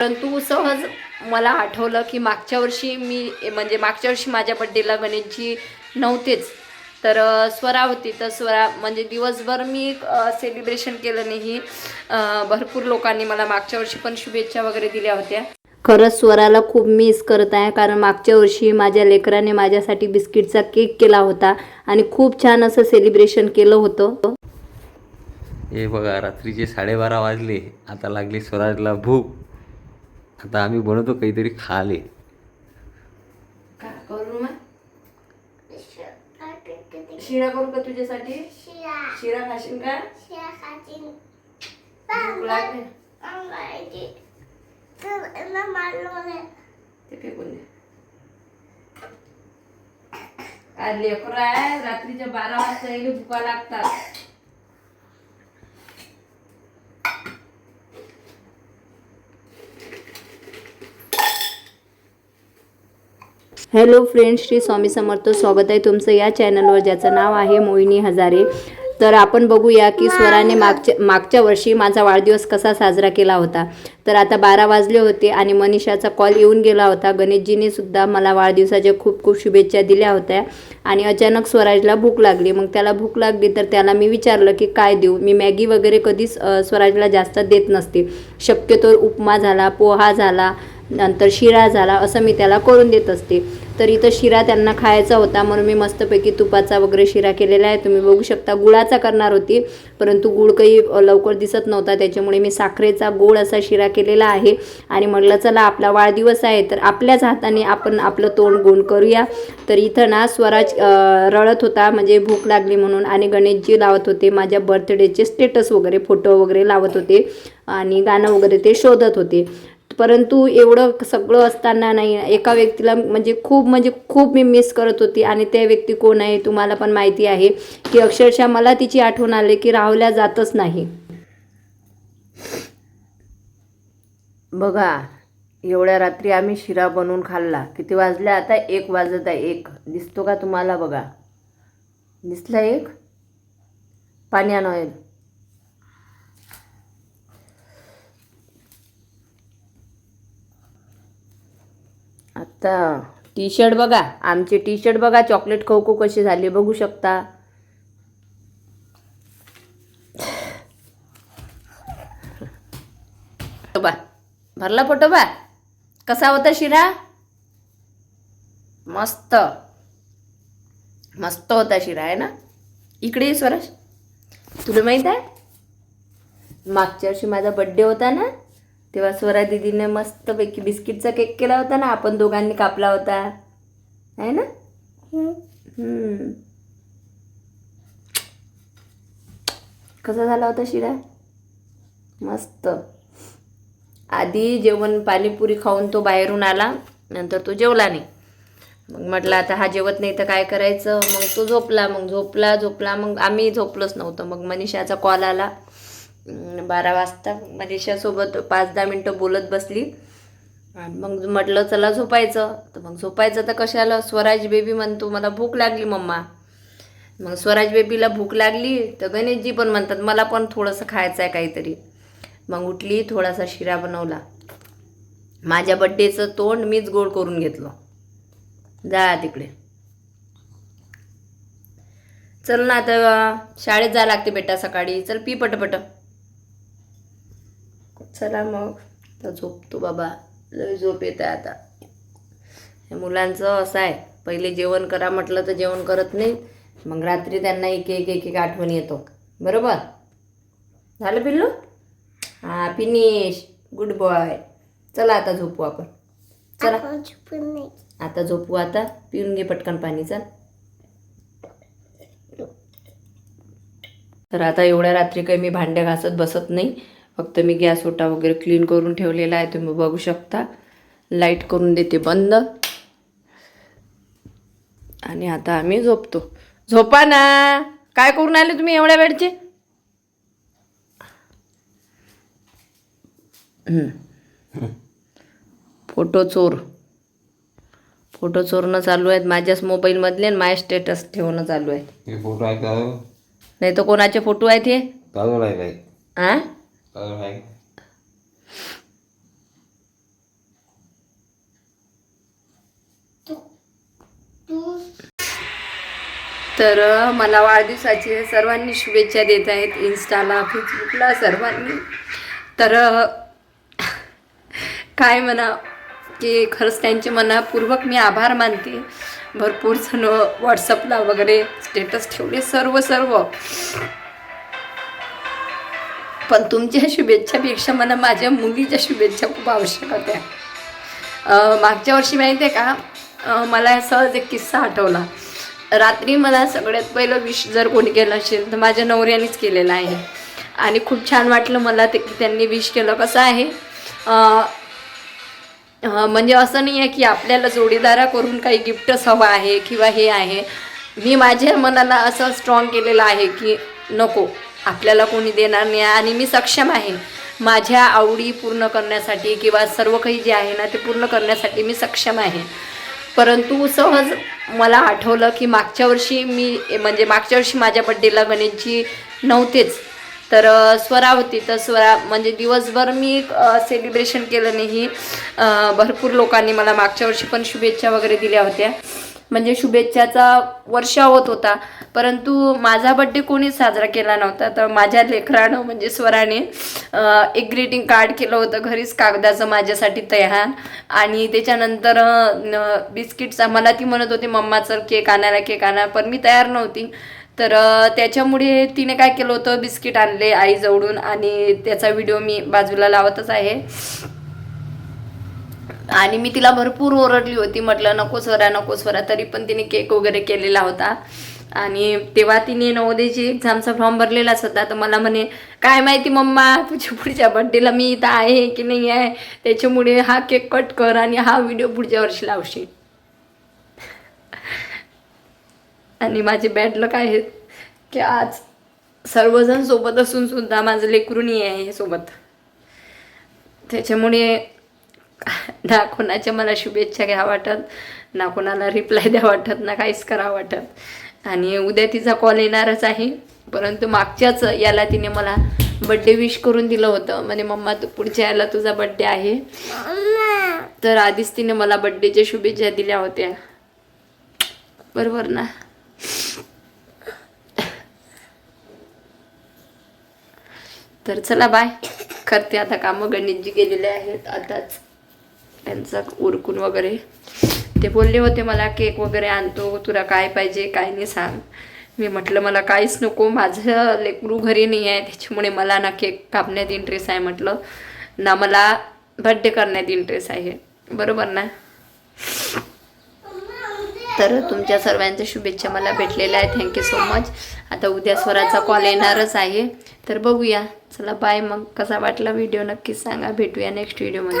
परंतु सहज मला आठवलं की मागच्या वर्षी मी म्हणजे मागच्या वर्षी माझ्या बड्डेला गणेशजी नव्हतेच. तर स्वरा होती. तर स्वरा म्हणजे दिवसभर मी सेलिब्रेशन केलं नाही. भरपूर लोकांनी मला मागच्या वर्षी पण शुभेच्छा वगैरे दिल्या होत्या. खरंच स्वराला खूप मिस करत आहे. कारण मागच्या वर्षी माझ्या लेकराने माझ्यासाठी बिस्किटचा केक केला होता आणि खूप छान असं सेलिब्रेशन केलं होतं. हे बघा रात्रीचे साडेबारा वाजले आता लागली स्वराजला भूक. आता आम्ही बनवतो काहीतरी खाले. शिरा करू का तुझ्यासाठी? शिरा. खाशील का? ते फेकून दे. काय लेकर आहे रात्रीच्या बारा वाजता येईल भुका लागतात. हॅलो फ्रेंड्स श्री स्वामी समर्थ स्वागत आहे तुमचं या चॅनलवर ज्याचं नाव आहे मोहिनी हजारे. तर आपण बघूया की स्वराने मागच्या मागच्या वर्षी माझा वाढदिवस कसा साजरा केला होता. तर आता बारा वाजले होते आणि मनीषाचा कॉल येऊन गेला होता. गणेशजीने सुद्धा मला वाढदिवसाच्या खूप खूप शुभेच्छा दिल्या होत्या आणि अचानक स्वराजला भूक लागली. मग त्याला भूक लागली तर त्याला मी विचारलं की काय देऊ? मी मॅगी वगैरे कधीच स्वराजला जास्त देत नसते. शक्यतो उपमा झाला पोहा झाला नंतर शिरा झाला असं मी त्याला करून देत असते. तर इथं शिरा त्यांना खायचा होता म्हणून मी मस्तपैकी तुपाचा वगैरे शिरा केलेला आहे. तुम्ही बघू शकता गुळाचा करणार होती परंतु गुळ काही लवकर दिसत नव्हता. त्याच्यामुळे मी साखरेचा गोड असा शिरा केलेला आहे आणि म्हटलं चला आपला वाढदिवस आहे तर आपल्याच हाताने आपण आपलं तोंड गोंड करूया. तर इथं ना स्वराज रळत रडत होता म्हणजे भूक लागली म्हणून आणि गणेशजी लावत होते माझ्या बर्थडेचे स्टेटस वगैरे फोटो वगैरे लावत होते आणि गाणं वगैरे ते शोधत होते. परंतु एवढं सगळं असताना नाही. एका व्यक्तीला म्हणजे खूप म्हणजे खूप मी मिस करत होती आणि त्या व्यक्ती कोण आहे तुम्हाला पण माहिती आहे की अक्षरशः मला तिची आठवण आली की राहुल्या जातच नाही. बघा एवढ्या रात्री आम्ही शिरा बनवून खाल्ला. किती वाजल्या आता? एक वाजत आहे एक. दिसतो का तुम्हाला बघा? दिसला एक? पाणी आहे तर टी शर्ट बघा. आमचे टी शर्ट बघा. चॉकलेट खो खो कसे झाले बघू शकता. बा भरला फोटो बा कसा होता शिरा? मस्त. मस्त होता शिरा आहे ना? इकडे स्वराज. तुला माहीत आहे? मागच्या वर्षी माझा बड्डे होता ना? तेव्हा स्वरा दिदीने मस्तपैकी बिस्किटचा केक केला होता ना आपण दोघांनी कापला होता. आहे ना? हम्म. कसा झाला होता शिरा? मस्त. आधी जेवण पाणीपुरी खाऊन तो बाहेरून आला नंतर तो जेवला नाही. मग म्हटलं आता हा जेवत नाही तर काय करायचं? मग तो झोपला मग झोपला झोपला मग आम्ही झोपलोच नव्हतं. मग मनीषाचा कॉल आला. बारा वाजता मनीषासोबत पाच दहा मिनटं बोलत बसली. आणि मग म्हटलं चला झोपायचं. तर मग झोपायचं तर कशाला? स्वराज बेबी म्हणतो मला भूक लागली मम्मा. मग स्वराज बेबीला भूक लागली तर गणेशजी पण म्हणतात मला पण थोडंसं खायचं आहे काहीतरी. मग उठली थोडासा शिरा बनवला. माझ्या बड्डेचं तोंड मीच गोड करून घेतलं. जा तिकडे. चल ना आता शाळेत जा लागते बेटा सकाळी. चल पी पटपट. चला मग. झोपतो बाबा. लय झोप येत आहे आता. हे मुलांचं असं आहे. पहिले जेवण करा म्हटलं तर जेवण करत नाही मग रात्री त्यांना एक एक एक एक आठवण येतो. बरोबर? झालं पिल्लू? हां फिनिश. गुड बॉय चला आता झोपू आपण. चला. आता झोपू आता. पिऊन घे पटकन पाणी. चल. तर आता एवढ्या रात्री काही मी भांडे घासत बसत नाही. फक्त मी गॅस ओटा वगैरे क्लीन करून ठेवलेला आहे तुम्ही बघू शकता. लाइट करून देते बंद. आणि आता आम्ही झोपतो. झोपा ना! काय करून आले तुम्ही एवढ्या वेळचे. फोटो चोर. फोटो चोरणं चालू आहेत. माझ्याच मोबाईलमधले आणि माझ्या स्टेटस ठेवणं चालू आहे. हे फोटो नाही तर कोणाचे फोटो आहेत हे? आहे Other hang. तर मला वाढदिवसाची सर्वांनी शुभेच्छा देत आहेत इन्स्टाला फेसबुकला सर्वांनी. तर काय म्हणा की खरंच त्यांचे मनापूर्वक मी आभार मानते. भरपूर जण व्हॉट्सअपला वगैरे स्टेटस ठेवले सर्व सर्व. पण तुमच्या शुभेच्छापेक्षा मला माझ्या मुलीच्या शुभेच्छा खूप आवश्यक होत्या. मागच्या वर्षी माहिती आहे का मला सहज एक किस्सा आठवला. रात्री मला सगळ्यात पहिलं विश जर कोणी केलं असेल तर माझ्या नवऱ्यानेच केलेलं आहे. आणि खूप छान वाटलं मला ते की त्यांनी विश केलं. कसं आहे? म्हणजे असं नाही आहे की आपल्याला जोडीदारा करून काही गिफ्टच हवं आहे किंवा हे आहे. मी माझ्या मनाला असं स्ट्रॉंग केलेलं आहे की नको. आपल्याला कोणी देणार नाही आणि मी सक्षम आहे. माझ्या आवडी पूर्ण करण्यासाठी किंवा सर्व काही जे आहे ना ते पूर्ण करण्यासाठी मी सक्षम आहे. परंतु सहज मला आठवलं की मागच्या वर्षी मी म्हणजे मागच्या वर्षी माझ्या बड्डेला गणेशजी नव्हतेच. तर स्वरा होती. तर स्वरा म्हणजे दिवसभर मी सेलिब्रेशन केलं नाही. भरपूर लोकांनी मला मागच्या वर्षी पण शुभेच्छा वगैरे दिल्या होत्या. म्हणजे शुभेच्छाचा वर्षा होत होता. परंतु माझा बड्डे कोणीच साजरा केला नव्हता. तर माझ्या लेकरानं म्हणजे स्वराने एक ग्रीटिंग कार्ड केलं होतं. घरीच कागदाचं माझ्यासाठी तयार. आणि त्याच्यानंतर बिस्किटचा मला ती म्हणत होती मम्मा चल केक आणायला केक आणा पण मी तयार नव्हती. तर त्याच्यामुळे तिने काय केलं होतं बिस्किट आणले आईजवळून आणि त्याचा व्हिडिओ मी बाजूला लावतच आहे. आणि मी तिला भरपूर ओरडली होती. म्हटलं नको स्वरा नको स्वरा. तरी पण तिने केक वगैरे केलेला होता. आणि तेव्हा तिने नवोदयची एक्झामचा फॉर्म भरलेलाच होता. तर मला म्हणे काय माहिती मम्मा तुझ्या पुढच्या बड्डेला मी इथं आहे की नाही आहे? त्याच्यामुळे हा केक कट कर आणि हा व्हिडिओ पुढच्या वर्षी लावशील. आणि माझे बॅड लक आहेत की आज सर्वजण सोबत असून सुद्धा माझं लेकरूनही आहे सोबत. त्याच्यामुळे ना कोणाच्या मला शुभेच्छा घ्या वाटत ना कोणाला रिप्लाय द्या वाटत ना काहीच करा वाटत. आणि उद्या तिचा कॉल येणारच आहे. परंतु मागच्याच याला तिने मला बड्डे विश करून दिलं होतं. म्हणजे मम्मा तू पुढच्या याला तुझा बड्डे आहे. तर आधीच तिने मला बड्डेच्या शुभेच्छा दिल्या होत्या. बरोबर ना? तर चला बाय. करते आता कामं. गणेशजी गेलेले आहेत आताच. त्यांचं उरकून वगैरे. ते बोलले होते मला केक वगैरे आणतो तुला काय पाहिजे काय नाही सांग. मी म्हटलं मला काहीच नको माझं लेकरू घरी नाही आहे त्याच्यामुळे मला ना केक कापण्यात इंटरेस्ट आहे म्हटलं. ना मला बड्डे करण्यात इंटरेस्ट आहे. बरोबर ना? तर तुमच्या सर्वांच्या शुभेच्छा मला भेटलेल्या आहे थँक्यू सो मच आता उद्या स्वराचा कॉल येणारच आहे. तर बघूया. चला बाय मग. कसा वाटला व्हिडिओ नक्कीच सांगा. भेटूया नेक्स्ट व्हिडिओमध्ये